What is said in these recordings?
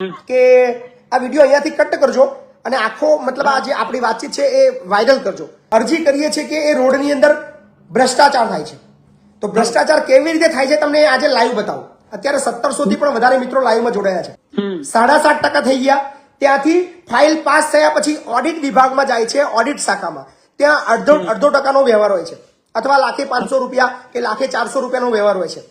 કે આ વીડિયો અહીંયાથી કટ કરજો અને આખો મતલબ આ જે આપણી વાતચીત છે એ વાયરલ કરજો. અરજી કરીએ છીએ કે એ રોડની અંદર ભ્રષ્ટાચાર થાય છે. તો ભ્રષ્ટાચાર કેવી રીતે થાય છે તમને આજે લાઈવ બતાવો. અત્યારે સત્તરસો થી પણ વધારે મિત્રો લાઈવમાં જોડાયા છે. સાડા સાત ટકા થઈ ગયા. ત્યાંથી ફાઇલ પાસ થયા પછી ઓડિટ વિભાગમાં જાય છે ઓડિટ શાખામાં. ત્યાં અડધો અડધો ટકાનો વ્યવહાર હોય છે. અથવા લાખે પાંચસો રૂપિયા કે લાખે ચારસો રૂપિયાનો વ્યવહાર હોય છે.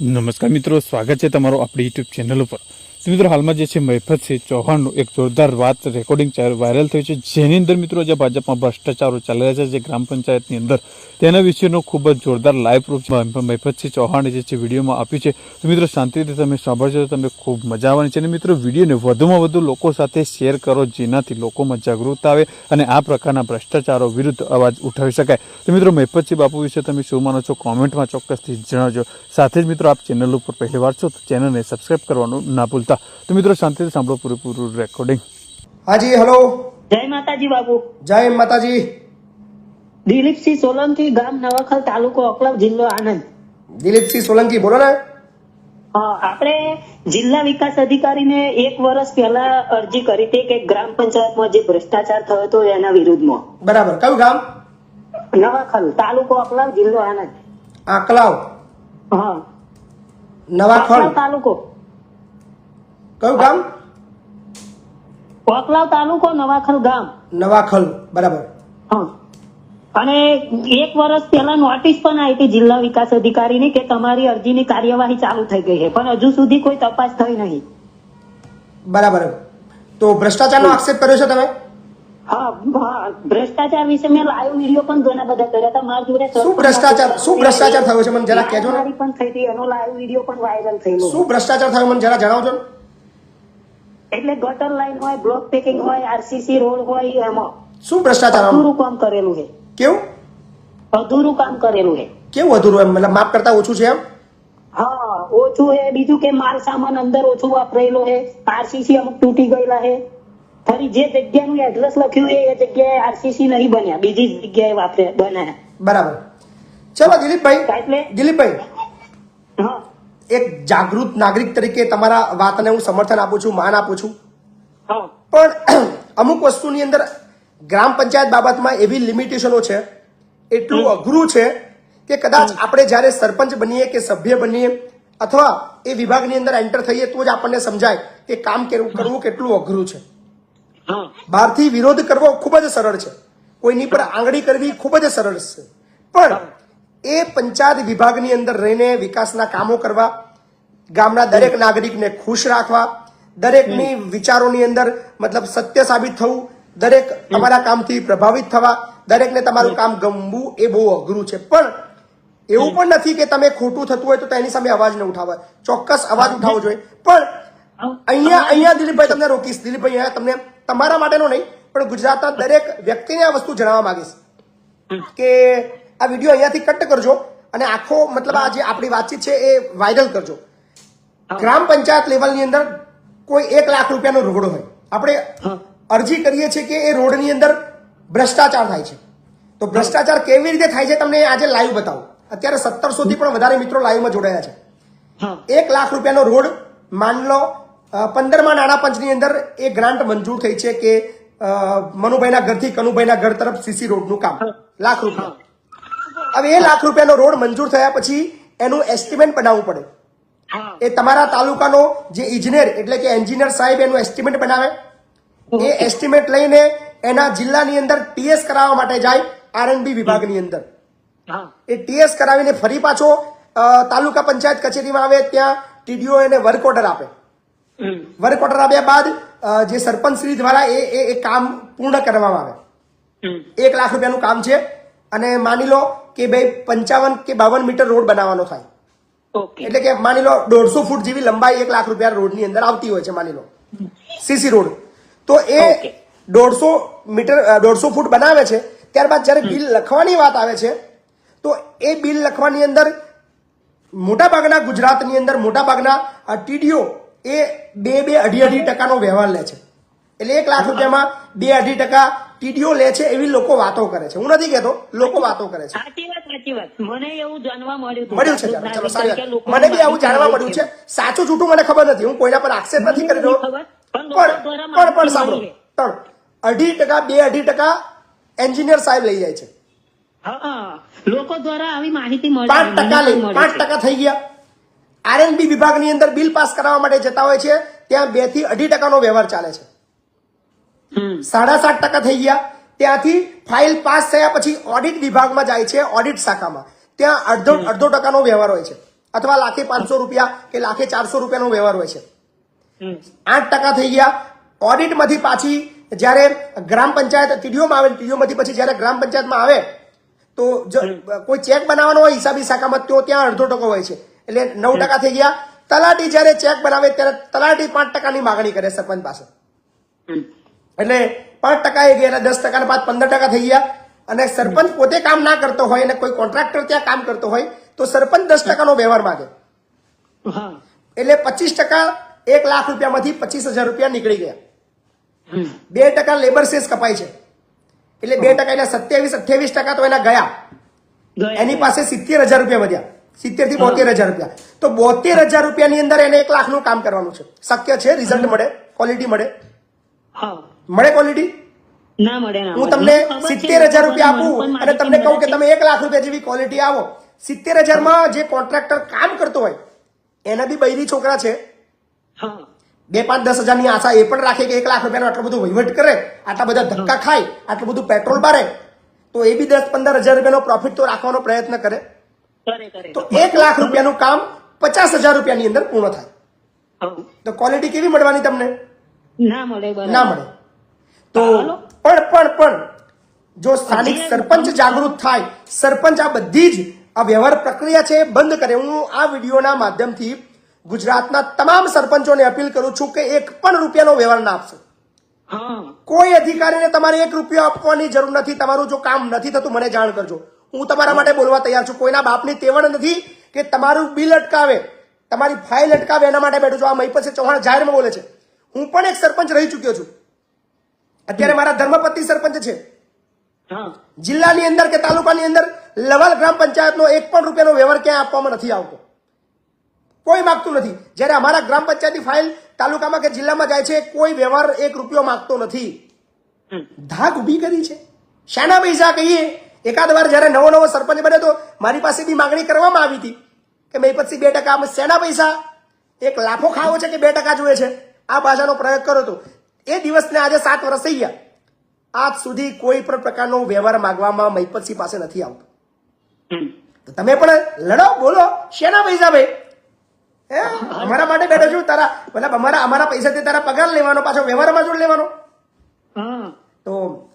નમસ્કાર મિત્રો સ્વાગત છે તમારો આપણી યુટ્યુબ ચેનલ ઉપર. તો મિત્રો હાલમાં જે છે મહેફતસિંહ ચૌહાણનું એક જોરદાર વાત રેકોર્ડિંગ વાયરલ થયું છે. જેની અંદર મિત્રો જે ભાજપમાં ભ્રષ્ટાચારો ચાલી રહ્યા છે. જે ગ્રામ પંચાયતની અંદર તેના વિશેનો ખૂબ જ જોરદાર લાઈવ પ્રૂફ મહેફતસિંહ ચૌહાણે જે છે વિડીયોમાં આપ્યું છે. તો મિત્રો શાંતિથી તમે સાંભળશો તો તમને ખૂબ મજા આવવાની છે. અને મિત્રો વિડીયોને વધુમાં વધુ લોકો સાથે શેર કરો, જેનાથી લોકોમાં જાગૃતતા આવે અને આ પ્રકારના ભ્રષ્ટાચારો વિરુદ્ધ અવાજ ઉઠાવી શકાય. તો મિત્રો મહેફતસિંહ બાપુ વિશે તમે શું માનો છો? કોમેન્ટમાં ચોક્કસથી જણાવજો. સાથે જ મિત્રો આપ ચેનલ ઉપર પહેલી વાર છો તો ચેનલને સબસ્ક્રાઇબ કરવાનું ના ભૂલતા. તો મિત્રો શાંતિથી સાંભળો પૂરેપૂરું રેકોર્ડિંગ હાજી હલો જય માતાજી બાબુ. જય માતાજી. દિલીપસિંહ સોલંકી ગામ નવાખલ તાલુકો અકલાવ જિલ્લો આનંદ દિલીપસિંહ સોલંકી બોલો ને. આપણે જિલ્લા વિકાસ અધિકારીને એક વર્ષ પહેલા અરજી કરી હતી કે ગ્રામ પંચાયતમાં જે ભ્રષ્ટાચાર થયો હતો એના વિરુદ્ધમાં. બરાબર. કયું ગામ? નવાખલ તાલુકો અકલાવ જિલ્લો આનંદ આકલાવ હા. નવાખલ. તાલુકો. કયું ગામ? અકલાવ તાલુકો નવાખલ ગામ. નવાખલ બરાબર. અને એક વર્ષ પહેલા નોટિસ પણ આવી હતી જિલ્લા વિકાસ અધિકારીની કે તમારી અરજીની કાર્યવાહી ચાલુ થઈ ગઈ છે પણ હજુ સુધી કોઈ તપાસ થઈ નહીં. બરાબર. તો ભ્રષ્ટાચારનો આક્ષેપ કર્યો છે તમે? હા હા. ભ્રષ્ટાચાર વિશે મેં લાઈવ વીડિયો પણ ઘણા બધા કર્યા હતા. મારા જોડે શું ભ્રષ્ટાચાર શું ભ્રષ્ટાચાર થયો છે? મને જરા કહેજો ને. પણ થઈ હતી. એનો લાઈવ વીડિયો પણ વાયરલ થયેલો. શું ભ્રષ્ટાચાર થયો? મને જરા જણાવજો ને. એટલે ગટર લાઈન હોય બ્લોક પેકિંગ હોય આરસીસી રોડ હોય એમાં શું ભ્રષ્ટાચાર? અધૂરું કામ કરેલું છે. કેવું? અધૂરું કામ કરેલું છે. કેવું અધૂરું એમ? મતલબ માપ કરતા ઓછું છે એમ? હા ઓછું હે બીજું કે માલ સામાન અંદર ઓછું વાપરેલો હે આરસીસી અમુક તૂટી ગયેલા છે. ફરી જે જગ્યાનું એડ્રેસ લખ્યું એ જગ્યાએ આરસીસી નહીં બન્યા. બીજી જગ્યાએ વાપરે બન્યા. બરાબર. ચલો દિલીપભાઈ. દિલીપભાઈ. હા. એક જાગૃત નાગરિક તરીકે તમારા વાતને હું સમર્થન આપું છું માન આપું છું. પણ અમુક વસ્તુની અંદર ગ્રામ પંચાયત બાબતમાં એવી લિમિટેશનો છે એટલું અઘરું છે કે કદાચ આપણે જ્યારે સરપંચ બનીએ કે સભ્ય બનીએ અથવા એ વિભાગની અંદર એન્ટર થઈએ તો જ આપણને સમજાય કે કામ કેવું કરવું કેટલું અઘરું છે. બહારથી વિરોધ કરવો ખૂબ જ સરળ છે. કોઈની પર આંગળી કરવી ખૂબ જ સરળ છે. પણ એ પંચાયત વિભાગની અંદર રહીને વિકાસના કામો કરવા ગામના દરેક નાગરિકને ખુશ રાખવા દરેકની વિચારોની અંદર મતલબ સત્ય સાબિત થવું દરેક તમારા કામથી પ્રભાવિત થવા દરેકને તમારું કામ ગમવું એ બહુ અઘરું છે. પણ એવું પણ નથી કે તમે ખોટું થતું હોય તો તેની સામે અવાજ ન ઉઠાવે. ચોક્કસ અવાજ ઉઠાવવો જોઈએ. પણ અહીંયા અહીંયા દિલીપભાઈ તમને રોકીશ. દિલીપભાઈ અહીંયા તમને તમારા માટેનો નહીં પણ ગુજરાતના દરેક વ્યક્તિને આ વસ્તુ જણાવવા માંગીશ કે આ વીડિયો અહીંયાથી કટ કરજો અને આખો મતલબ આ જે આપણી વાતચીત છે એ વાયરલ કરજો. ગ્રામ પંચાયત લેવલની અંદર કોઈ એક લાખ રૂપિયાનો રોડ હોય. આપણે અરજી કરીએ છીએ કે એ રોડની અંદર ભ્રષ્ટાચાર થાય છે. તો ભ્રષ્ટાચાર કેવી રીતે થાય છે તમને આજે લાઈવ બતાવો. અત્યારે સત્તરસો થી પણ વધારે મિત્રો લાઈવમાં જોડાયા છે. એક લાખ રૂપિયાનો રોડ માન લો પંદરમાં નાણાં પંચની અંદર એ ગ્રાન્ટ મંજૂર થઈ છે કે મનુભાઈના ઘરથી કનુભાઈના ઘર તરફ સીસી રોડનું કામ. લાખ રૂપિયા. હવે એ લાખ રૂપિયાનો રોડ મંજૂર થયા પછી એનું એસ્ટિમેટ બનાવવું પડે. એ તમારા તાલુકાનો જે ઇજનેર એટલે કે એન્જિનિયર સાહેબ એનું એસ્ટિમેટ બનાવે. એ એસ્ટિમેટ લઈને એના જિલ્લાની અંદર ટીએસ કરાવવા માટે જાય આરએનબી વિભાગની અંદર. એ ટીએસ કરાવીને ફરી પાછો તાલુકા પંચાયત કચેરીમાં આવે ત્યાં ટીડીઓ એને વર્ક ઓર્ડર આપે. વર્ક ઓર્ડર આપ્યા બાદ જે સરપંચ શ્રી દ્વારા એ એ- એ કામ પૂર્ણ કરવામાં આવે. એક લાખ રૂપિયાનું કામ છે. અને માની લો કે ભાઈ પંચાવન કે બાવન મીટર રોડ બનાવવાનો થાય. એટલે કે માની લો દોઢસો ફૂટ જેવી લંબાઈ એક લાખ રૂપિયા રોડની અંદર આવતી હોય છે માની લો. CC road. તો એ દોઢસો મીટર દોઢસો ફૂટ બનાવે છે. ત્યારબાદ જ્યારે બિલ લખવાની વાત આવે છે તો એ બિલ લખવાની અંદર મોટાભાગના ગુજરાતની અંદર મોટાભાગના ટીડીઓ એ બે બે અઢી અઢી ટકાનો વ્યવહાર લે છે. એટલે એક લાખ રૂપિયામાં બે અઢી ટકા ટીડીઓ લે છે એવી લોકો વાતો કરે છે. હું નથી કહેતો લોકો વાતો કરે છે. સાચી વાત સાચી વાત. મને એવું જાણવા મળ્યું મળ્યું છે ચાલો, સારી. મને બી આવું જાણવા મળ્યું છે. સાચું જૂઠું મને ખબર નથી. હું કોઈના પર આક્ષેપ નથી કરી રહ્યો. પણ પણ પણ સાંભળો. પણ અઢી ટકા બે અઢી ટકા એન્જિનિયર સાહેબ લઈ જાય છે. લોકો દ્વારા આવી માહિતી મળે પાંચ ટકા લઈ પાંચ ટકા થઈ ગયા. આરએનબી વિભાગની અંદર બિલ પાસ કરાવવા માટે જતા હોય છે. ત્યાં બેથી અઢી ટકાનો વ્યવહાર ચાલે છે. સાડા સાત ટકા થઈ ગયા. ત્યાંથી ફાઇલ પાસ થયા પછી ઓડિટ વિભાગમાં જાય છે ઓડિટ શાખામાં. ત્યાં અડધો અડધો ટકાનો વ્યવહાર હોય છે. અથવા લાખે પાંચસો રૂપિયા કે લાખે ચારસો રૂપિયાનો વ્યવહાર હોય છે. આઠ ટકા થઈ ગયા. ઓડિટમાંથી પાછી જ્યારે ગ્રામ પંચાયત ટીડીઓમાં આવે ટીડીઓમાંથી પછી જ્યારે ગ્રામ પંચાયતમાં આવે તો કોઈ ચેક બનાવવાનો હોય હિસાબી શાખામાં તો ત્યાં અડધો ટકો હોય છે. એટલે નવ ટકા થઈ ગયા. તલાટી જ્યારે ચેક બનાવે ત્યારે તલાટી પાંચ ટકાની માગણી કરે સરપંચ પાસે. એટલે પાંચ ટકા એ ગયા દસ ટકા પાંચ પંદર ટકા થઈ ગયા. અને સરપંચ પોતે કામ ના કરતો હોય અને કોઈ કોન્ટ્રાક્ટર ત્યાં કામ કરતો હોય તો સરપંચ દસ ટકાનો વ્યવહાર માગે. એટલે પચીસ ટકા એક લાખ રૂપિયામાંથી પચીસ હજાર રૂપિયા નીકળી ગયા. બે ટકા લેબર સેસ કપાય છે. એટલે બે ટકા એના સત્યાવીસ અઠ્યાવીસ ટકા તો એના ગયા. ગયા. એની પાસે સિત્તેર હજાર રૂપિયા વધ્યા. સિત્તેરથી બોતેર હજાર રૂપિયા. તો બોતેર હજાર રૂપિયાની અંદર એને એક લાખનું કામ કરવાનું છે. શક્ય છે રિઝલ્ટ મળે ક્વોલિટી મળે. હા. મળે ક્વોલિટી ના મળે હું તમને સિત્તેર હજાર રૂપિયા આપું અને તમને કહું કે તમે એક લાખ રૂપિયા જેવી ક્વોલિટી આવો. સિત્તેર હજારમાં જે કોન્ટ્રાક્ટર કામ કરતો હોય એના બી બૈરી છોકરા છે. બે પાંચ દસ હજારની આશા એ પણ રાખે કે એક લાખ રૂપિયાનો આટલો બધું વહીવટ કરે આટલા બધા ધક્કા ખાય આટલું બધું પેટ્રોલ બારે તો એ બી દસ પંદર હજાર રૂપિયાનો પ્રોફિટ તો રાખવાનો પ્રયત્ન કરે. તો એક લાખ રૂપિયાનું કામ પચાસ હજાર રૂપિયાની અંદર પૂર્ણ થાય. તો ક્વોલિટી કેવી મળવાની તમને? ના મળે ના મળે. તો પણ પણ પણ જો સ્થાનિક સરપંચ જાગૃત થાય સરપંચ આ બધી જ આ વ્યવહાર પ્રક્રિયા છે બંધ કરે. હું આ વિડીયોના માધ્યમથી ગુજરાતના તમામ સરપંચોને અપીલ કરું છું કે એક પણ રૂપિયાનો વ્યવહાર ના આપશો. કોઈ અધિકારીને તમારે એક રૂપિયો આપવાની જરૂર નથી. તમારું જો કામ નથી થતું મને જાણ કરજો. હું તમારા માટે બોલવા તૈયાર છું. કોઈના બાપની તેવડ નથી કે તમારું બિલ અટકાવે તમારી ફાઇલ અટકાવે એના માટે બેઠું છું. આ મહીપત ચૌહાણ જાહેરમાં બોલે છે. હું પણ એક સરપંચ રહી ચૂક્યો છું. અત્યારે મારા ધર્મપતિ સરપંચ છે. હા. જિલ્લાની અંદર કે તાલુકાની અંદર લવાલ ગ્રામ પંચાયતનો એક પણ રૂપિયાનો વ્યવહાર ક્યાંય આપવામાં નથી આવતો. કોઈ માગતું નથી. જ્યારે અમારા ગ્રામ પંચાયતની ફાઇલ તાલુકામાં કે જિલ્લામાં જાય છે કોઈ વ્યવહાર એક રૂપિયો માગતો નથી. ધાક ઊભી કરી છે. શાના પૈસા કહીએ. એકાદ વાર જ્યારે નવો નવો સરપંચ બને તો મારી પાસે બી માગણી કરવામાં આવી હતી કે મહીપતસિંહ બે ટકા શેના પૈસા? એક લાફો ખાવો છે કે બે ટકા જોઈએ છે? આ ભાષાનો પ્રયોગ કર્યો હતો. એ દિવસને આજે સાત વર્ષ થઈ ગયા. આજ સુધી કોઈ પણ પ્રકારનો વ્યવહાર માગવામાં મહિપતસિંહ પાસે નથી આવતો. તો તમે પણ લડો બોલો શેના પૈસા ભાઈ? હે? અમારા માટે બેઠો છું તારા મતલબ અમારા અમારા પૈસાથી તારા પગાર લેવાનો પાછો વ્યવહારમાં જોડ લેવાનો? તો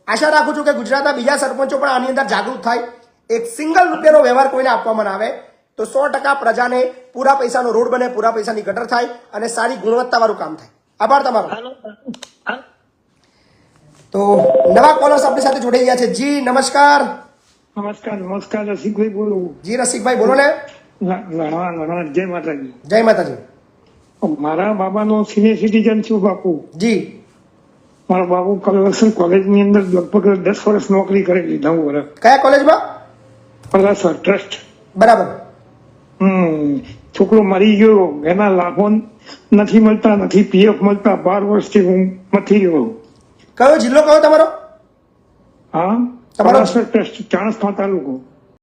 આશા રાખું છું કે ગુજરાતના બીજા સરપંચો પણ આની અંદર જાગૃત થાય. એક સિંગલ રૂપિયાનો વ્યવહાર કોઈને આપવામાં આવે. તો સો ટકા પ્રજાને પૂરા પૈસાનો રોડ બને પૂરા પૈસાની ગટર થાય અને સારી ગુણવત્તાવાળું કામ થાય. આભાર તમારો. તો નવા કોલર્સ આપણી સાથે જોડાઈ ગયા છે. જી નમસ્કાર. નમસ્કાર નમસ્કાર રસિકભાઈ બોલું. જી રસિકભાઈ બોલો ને. જય માતાજી. જય માતાજી. મારા બાબાનો સિનિયર સિટીઝન છું બાપુ. જી. મારા બાપુ કલરસન કોલેજની અંદર લગભગ દસ વર્ષ નોકરી કરેલી નવ વર્ષ. કયા કોલેજમાં? કલરસર ટ્રસ્ટ. બરાબર. હમ. છોકરો મરી ગયો એના લાભો નથી મળતા નથી પીએફ મળતા બાર વર્ષથી હું મથી ગયો કયો જિલ્લો કયો તમારો? હા? તમારો- ચાણસ્મા તાલુકો.